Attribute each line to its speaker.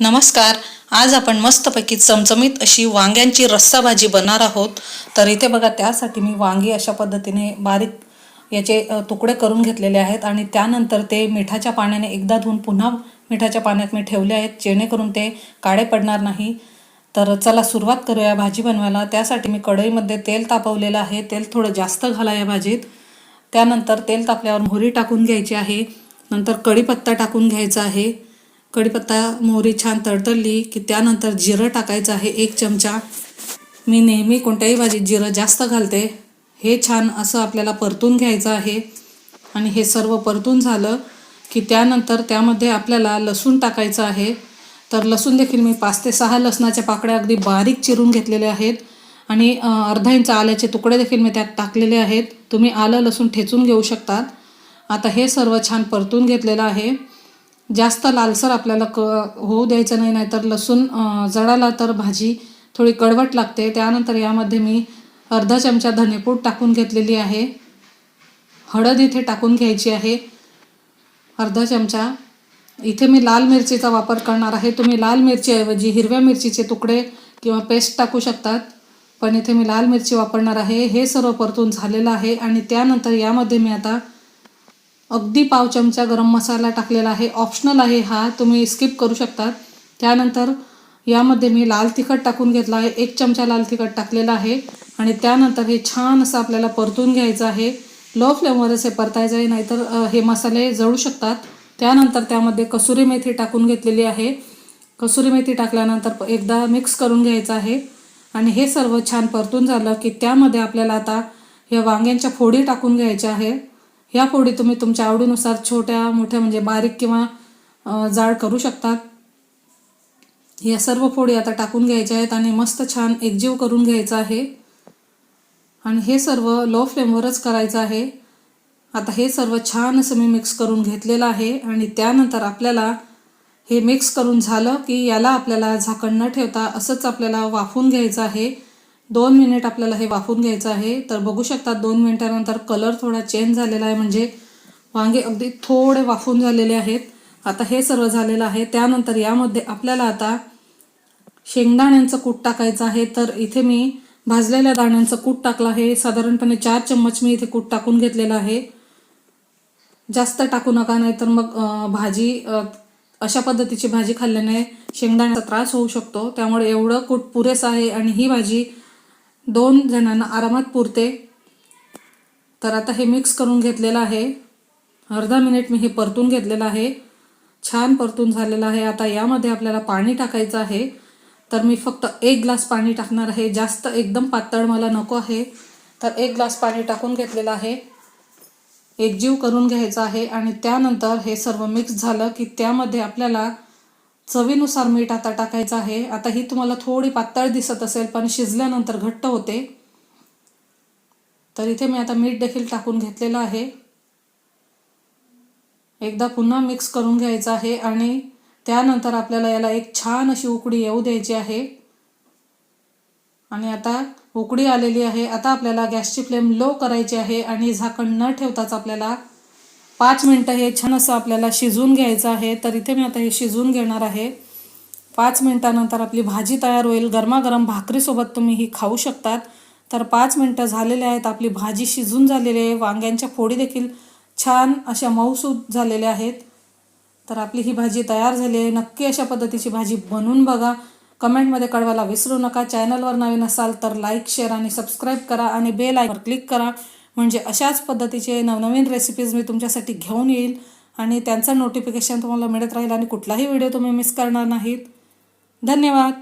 Speaker 1: नमस्कार. आज आपण मस्तपैकी चमचमीत अशी वांग्यांची रस्सा भाजी बनणार आहोत. तर इथे बघा त्यासाठी मी वांगी अशा पद्धतीने बारीक याचे तुकडे करून घेतलेले आहेत आणि त्यानंतर ते मिठाच्या पाण्याने एकदा धुवून पुन्हा मिठाच्या पाण्यात मी ठेवले आहेत जेणेकरून ते काळे पडणार नाही. तर चला सुरुवात करूया भाजी बनवायला. त्यासाठी मी कढईमध्ये तेल तापवलेलं आहे. तेल थोडं जास्त घाला या भाजीत. त्यानंतर तेल तापल्यावर मोहरी टाकून घ्यायची आहे. नंतर कढीपत्ता टाकून घ्यायचा आहे. कढीपत्ता मोहरी छान तडतडली की त्यानंतर जिरं टाकायचं आहे एक चमचा. मी नेहमी कोणत्याही भाजीत जिरं जास्त घालते. हे छान असं आपल्याला परतून घ्यायचं आहे. आणि हे सर्व परतून झालं की त्यानंतर त्यामध्ये आपल्याला लसूण टाकायचं आहे. तर लसूण देखील मी पाच ते सहा लसणाच्या पाकळ्या अगदी बारीक चिरून घेतलेल्या आहेत. आणि अर्धा इंच आल्याचे तुकडे देखील मी त्यात टाकलेले आहेत. तुम्ही आलं लसूण ठेचून घेऊ शकतात. आता हे सर्व छान परतून घेतलेलं आहे. जास्त लालसर आपल्याला क होऊ द्यायचं नाही नाहीतर लसूण जळाला तर भाजी थोडी कडवट लागते. त्यानंतर यामध्ये मी अर्धा चमचा धनेपूड टाकून घेतलेली आहे. हळद इथे टाकून घ्यायची आहे. अर्धा चमचा. इथे मी लाल मिरचीचा वापर करणार आहे. तुम्ही लाल मिरचीऐवजी हिरव्या मिरचीचे तुकडे किंवा पेस्ट टाकू शकतात. पण इथे मी लाल मिरची वापरणार आहे. हे सर्व परतून झालेलं आहे आणि त्यानंतर यामध्ये मी आता अगदी पाव चमचा गरम मसाला टाकलेला आहे. ऑप्शनल आहे हा. तुम्ही स्किप करू शकतात. त्यानंतर यामध्ये मी लाल तिखट टाकून घेतला आहे. एक चमचा लाल तिखट टाकलेला आहे. आणि त्यानंतर हे छान असं आपल्याला परतून घ्यायचं आहे. लो फ्लेमवरच हे परतायचं आहे नाहीतर हे मसाले जळू शकतात. त्यानंतर त्यामध्ये कसुरी मेथी टाकून घेतलेली आहे. कसुरी मेथी टाकल्यानंतर एकदा मिक्स करून घ्यायचं आहे. आणि हे सर्व छान परतून झालं की त्यामध्ये आपल्याला आता या वांग्यांच्या फोडी टाकून घ्यायच्या आहे. ह्या फोडी तुम्ही तुमच्या आवडीनुसार छोट्या मोठ्या म्हणजे बारीक किंवा जाड करू शकतात. या सर्व फोडी आता टाकून घ्यायच्या आहेत आणि मस्त छान एकजीव करून घ्यायचं आहे. आणि हे सर्व लो फ्लेमवरच करायचं आहे. आता हे सर्व छान असं मी मिक्स करून घेतलेलं आहे आणि त्यानंतर आपल्याला हे मिक्स करून झालं की याला आपल्याला झाकण न ठेवता असंच आपल्याला वाफून घ्यायचं आहे. दोन मिनिट आपल्याला हे वाफून घ्यायचं आहे. तर बघू शकता दोन मिनिटानंतर कलर थोडा चेंज झालेला आहे. म्हणजे वांगे अगदी थोडे वाफून झालेले आहेत. आता हे सर्व झालेलं आहे. त्यानंतर यामध्ये आपल्याला आता शेंगदाण्यांचं कूट टाकायचं आहे. तर इथे मी भाजलेल्या दाण्यांचं कूट टाकलं आहे. साधारणपणे चार चम्मच मी इथे कूट टाकून घेतलेलं आहे. जास्त टाकू नका नाही तर मग भाजी अशा पद्धतीची भाजी खाल्ल्याने शेंगदाण्याचा त्रास होऊ शकतो. त्यामुळे एवढं कूट पुरेसं आहे आणि ही भाजी दोन जणांना आरामात पुरते. तर आता हे मिक्स करून घेतलेलं आहे. अर्धा मिनिट मी हे परतून घेतलेलं आहे. छान परतून झालेलं आहे. आता यामध्ये आपल्याला पाणी टाकायचं आहे. तर मी फक्त एक ग्लास पाणी टाकणार आहे. जास्त एकदम पातळ मला नको आहे. तर एक ग्लास पाणी टाकून घेतलेलं आहे. एकजीव करून घ्यायचा आहे. आणि त्यानंतर हे सर्व मिक्स झालं की त्यामध्ये आपल्याला चवीनुसार मीठ आता टाकायचं आहे. आता ही तुम्हाला थोडी पातळ दिसत असेल पण शिजल्यानंतर घट्ट होते. तर इथे मी आता मीठ देखील टाकून घेतलेलं आहे. एकदा पुन्हा मिक्स करून घ्यायचं आहे आणि त्यानंतर आपल्याला याला एक छान अशी उकडी येऊ द्यायची आहे. आणि आता उकडी आलेली आहे. आता आपल्याला गॅसची फ्लेम लो करायची आहे आणि झाकण न ठेवताच आपल्याला पाच मिनटं हे छान असं आपल्याला शिजवून घ्यायचं आहे. तर इथे मी आता हे शिजवून घेणार आहे. पाच मिनटानंतर आपली भाजी तयार होईल. गरमागरम भाकरीसोबत तुम्ही ही खाऊ शकतात. तर पाच मिनटं झालेले आहेत. आपली भाजी शिजून झालेली आहे. वांग्यांच्या फोडी देखील छान अशा मऊसूद झालेल्या आहेत. तर आपली ही भाजी तयार झाली आहे. नक्की अशा पद्धतीची भाजी बनवून बघा. कमेंटमध्ये कळवायला विसरू नका. चॅनलवर नवीन असाल तर लाईक शेअर आणि सबस्क्राईब करा आणि बेल आयकॉनवर क्लिक करा. म्हणजे अशाच पद्धतीचे नवनवीन रेसिपीज मी तुमच्यासाठी घेऊन येईल आणि त्यांचं नोटिफिकेशन तुम्हाला मिळत राहील आणि कुठलाही व्हिडिओ तुम्ही मिस करणार नाहीत. धन्यवाद.